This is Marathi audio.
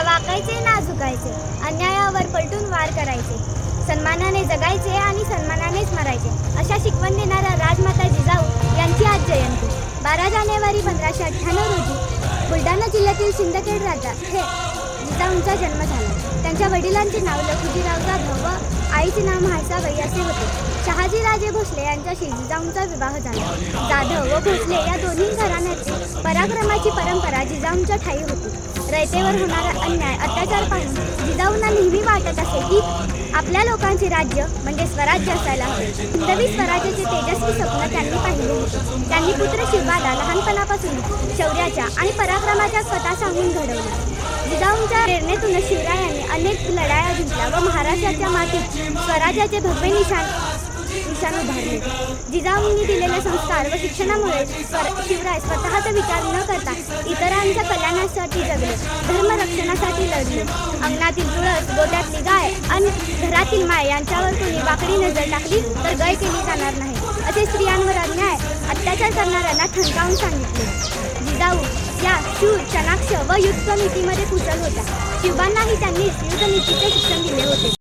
ना वाकायचे ना झुकायचे अन्यायावर पलटून वार करायचे. सन्मानाने जगायचे आणि सन्मानानेच मरायचे. अशा शिकवण देणाऱ्या राजमाता जिजाऊ यांची आज जयंती. बारा जानेवारी पंधराशे अठ्ठ्याण्णव रोजी बुलढाणा जिल्ह्यातील सिंदखेड राजा हे जिजाऊंचा जन्म झाला. त्यांच्या वडिलांचे नाव लखुजीराव जाधव व आईचे नाव म्हाळसाबाई असे होते. शहाजीराजे भोसले यांच्याशी जिजाऊंचा विवाह झाला. जाधव व भोसले या दोन्ही पराक्रमाची परंपरा जिजाऊंच्या ठाई होती. रयतेवर होणारा अन्याय अत्याचार पाहून जिजाऊंना नेहमी वाटत असे की आपल्या लोकांचे राज्य म्हणजे स्वराज्य असायला हवे. हिंदवी स्वराज्याचे तेजस्वी स्वप्न त्यांनी पाहिले होते. त्यांनी पुत्र शिवाला लहानपणापासून शौर्याच्या आणि पराक्रमाच्या स्वतः सांगून घडवल्या जिजाऊंच्या प्रेरणेतूनच शिवरायांनी अनेक लढाया जिंकल्या व महाराष्ट्राच्या मातीत स्वराज्याचे भव्य निशाण निशाण उभारले. जिजाऊंनी दिलेले संस्कार व शिक्षणामुळे शिवराय स्वतःचा विचार न करता इतरांच्या कल्याणासाठी जगले धर्मरक्षणासाठी लढले. अंगणातील तुळस गोट्यातली गाय आणि घरातील माय यांच्यावर कोणी वाकडी नजर टाकली तर गय केली जाणार नाही असे स्त्रियांवर अन्याय अत्याचार करणाऱ्यांना ठणकावून सांगितले. जिजाऊ या शूर चनाक्ष व युद्धनीतीमध्ये कुशल होत्या. शिवबांनाही त्यांनी युद्धनीतीचे शिक्षण दिले होते.